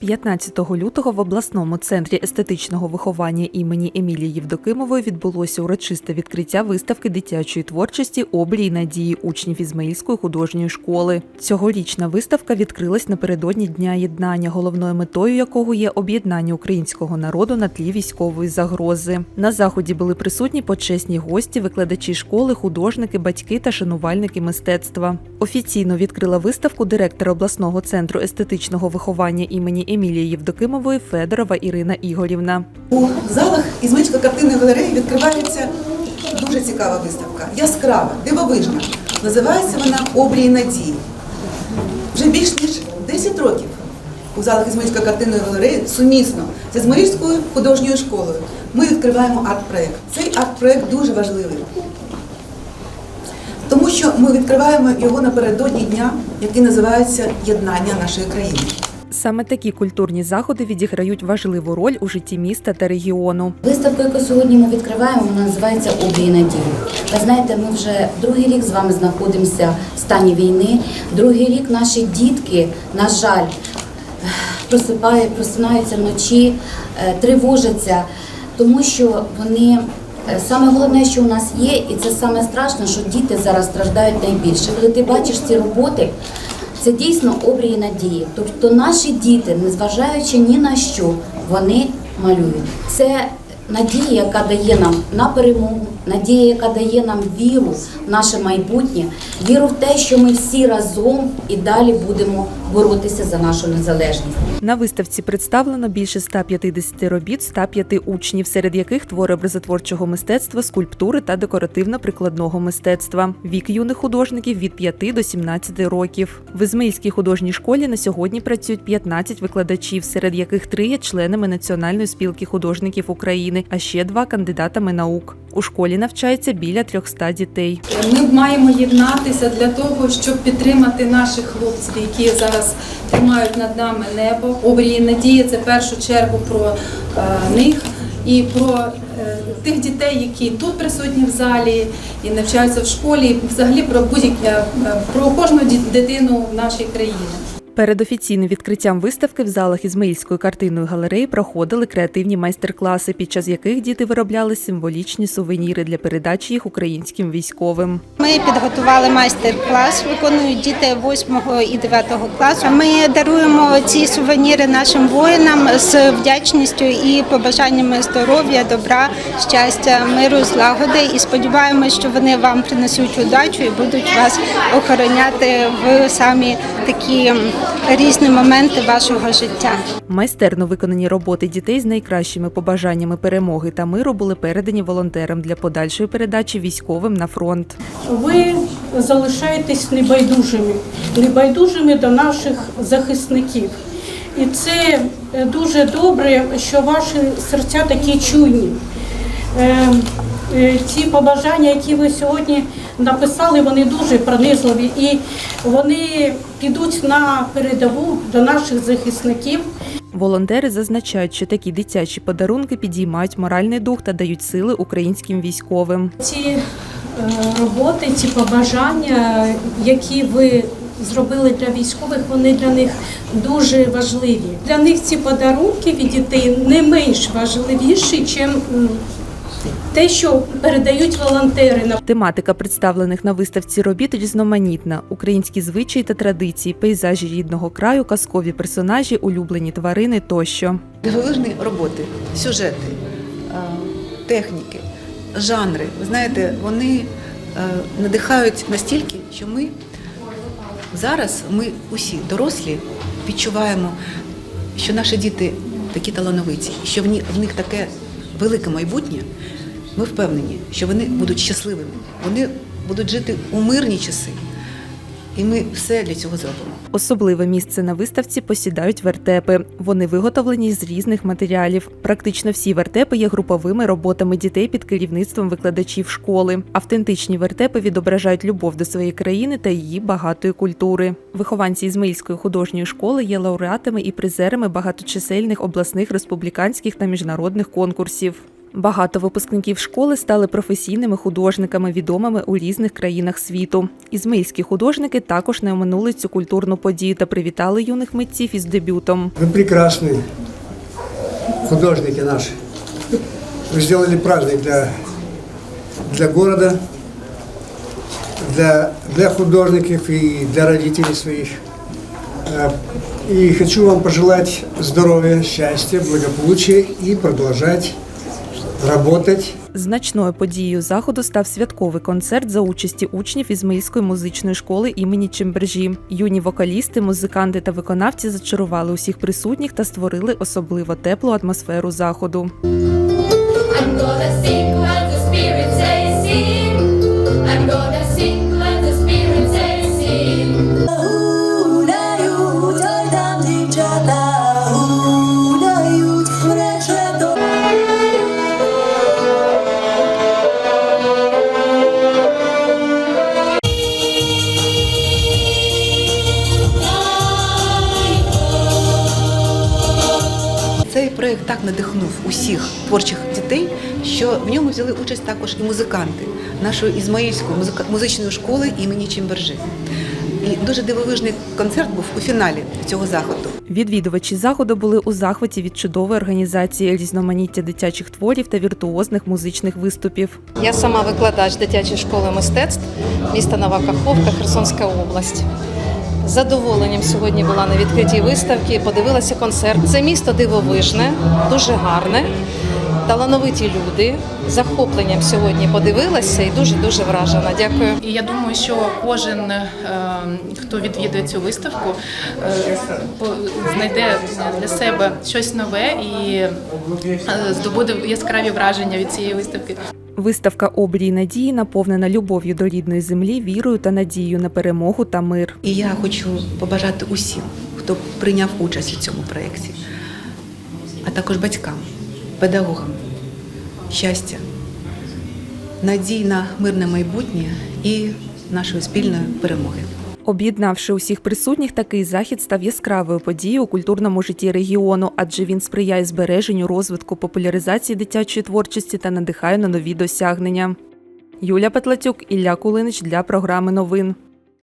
15 лютого в обласному центрі естетичного виховання імені Емілії Євдокимової відбулося урочисте відкриття виставки дитячої творчості обрії надії учнів Ізмаїльської художньої школи. Цьогорічна виставка відкрилась напередодні Дня єднання, головною метою якого є об'єднання українського народу на тлі військової загрози. На заході були присутні почесні гості, викладачі школи, художники, батьки та шанувальники мистецтва. Офіційно відкрила виставку директор обласного центру естетичного виховання імені Емілії Євдокимової Федорова Ірина Ігорівна. У залах Ізмаїльської картинної галереї відкривається дуже цікава виставка, яскрава, дивовижна. Називається вона Обрії надії. Вже більш ніж 10 років у залах Ізмаїльської картинної галереї сумісно з Ізмаїльською художньою школою ми відкриваємо арт-проект. Цей арт-проект дуже важливий. Тому що ми відкриваємо його напередодні дня, який називається Єднання нашої країни. Саме такі культурні заходи відіграють важливу роль у житті міста та регіону. Виставку, яку сьогодні ми відкриваємо, вона називається Обрій надії. Ви знаєте, ми вже другий рік з вами знаходимося в стані війни. Другий рік наші дітки, на жаль, просипають, просинаються вночі, е, тривожаться, тому що вони. е, Саме головне, що у нас є, і це саме страшно, що діти зараз страждають найбільше. Коли ти бачиш ці роботи, це дійсно обрії надії. Тобто наші діти, незважаючи ні на що, вони малюють. Це надія, яка дає нам на перемогу, надія, яка дає нам віру в наше майбутнє, віру в те, що ми всі разом і далі будемо боротися за нашу незалежність. На виставці представлено більше 150 робіт 105 учнів, серед яких твори образотворчого мистецтва, скульптури та декоративно-прикладного мистецтва. Вік юних художників від 5 до 17 років. В Ізмаїльській художній школі на сьогодні працюють 15 викладачів, серед яких три є членами Національної спілки художників України, а ще два кандидатами наук. У школі навчається біля 300 дітей. Ми маємо єднатися для того, щоб підтримати наших хлопців, які зараз тримають над нами небо. Обрії надії це в першу чергу про е, них і про е, тих дітей, які тут присутні в залі і навчаються в школі, і взагалі про будь про кожну дитину в нашій країні. Перед офіційним відкриттям виставки в залах Ізмаїльської картинної галереї проходили креативні майстер-класи, під час яких діти виробляли символічні сувеніри для передачі їх українським військовим. Ми підготували майстер-клас, виконують діти 8 і 9 класу. Ми даруємо ці сувеніри нашим воїнам з вдячністю і побажаннями здоров'я, добра, щастя, миру, злагоди. І сподіваємося, що вони вам принесуть удачу і будуть вас охороняти в самі такі м, різні моменти вашого життя. Майстерно виконані роботи дітей з найкращими побажаннями перемоги та миру були передані волонтерам для подальшої передачі військовим на фронт. ви залишаєтесь небайдужими, небайдужими до наших захисників. І це е, дуже добре, що ваші серця такі чуйні. Е, е, Ці побажання, які ви сьогодні написали, вони дуже пронизливі і вони підуть на передову до наших захисників. Волонтери зазначають, що такі дитячі подарунки підіймають моральний дух та дають сили українським військовим. Ці е, роботи, ці побажання, які ви зробили для військових, вони для них дуже важливі. Для них ці подарунки від дітей не менш важливіші, ніж те, що передають волонтери. Тематика представлених на виставці робіт різноманітна: українські звичаї та традиції, пейзажі рідного краю, казкові персонажі, улюблені тварини тощо. Дивовижні роботи, сюжети, е, техніки, жанри. Ви знаєте, вони е, надихають настільки, що ми зараз, ми усі дорослі, відчуваємо, що наші діти такі талановиті, що в них таке велике майбутнє. Ми впевнені, що вони будуть щасливими, вони будуть жити у мирні часи. І ми все для цього зробимо. Особливе місце на виставці посідають вертепи. Вони виготовлені з різних матеріалів. Практично всі вертепи є груповими роботами дітей під керівництвом викладачів школи. Автентичні вертепи відображають любов до своєї країни та її багатої культури. Вихованці Ізмаїльської художньої школи є лауреатами і призерами багаточисельних обласних, республіканських та міжнародних конкурсів. Багато випускників школи стали професійними художниками, відомими у різних країнах світу. Ізмаїльські художники також не оминули цю культурну подію та привітали юних митців із дебютом. Вы прекрасные художники наши. Вы сделали праздник для, для города, для, для художников и для родителей своих. Э, И хочу вам пожелать здоровья, счастья, благополучия и продолжать работать Значною подією заходу став святковий концерт за участі учнів Ізмаїльської музичної школи імені Чимбержі. Юні вокалісти, музиканти та виконавці зачарували усіх присутніх та створили особливо теплу атмосферу заходу. Так надихнув усіх творчих дітей, що в ньому взяли участь також і музиканти нашої ізмаїльської музичної школи імені Чимбержи. І дуже дивовижний концерт був у фіналі цього заходу. Відвідувачі заходу були у захваті від чудової організації різноманіття дитячих творів та віртуозних музичних виступів. Я сама викладач дитячої школи мистецтв міста Нова Каховка, Херсонська область. Задоволенням сьогодні була на відкритій виставці, подивилася концерт. Це місто дивовижне, дуже гарне, талановиті люди. З захопленням сьогодні подивилася і дуже дуже вражена. Дякую. І я думаю, що кожен, е, хто відвідує цю виставку, е, по- знайде для себе щось нове і е, здобуде яскраві враження від цієї виставки. Виставка обрій надії наповнена любов'ю до рідної землі, вірою та надією на перемогу та мир. І я хочу побажати усім, хто прийняв участь у цьому проєкті, а також батькам, педагогам, щастя, надій на мирне майбутнє і нашої спільної перемоги. Об'єднавши усіх присутніх, такий захід став яскравою подією у культурному житті регіону, адже він сприяє збереженню, розвитку, популяризації дитячої творчості та надихає на нові досягнення. Юля Петлатюк, Ілля Кулинич для програми новин.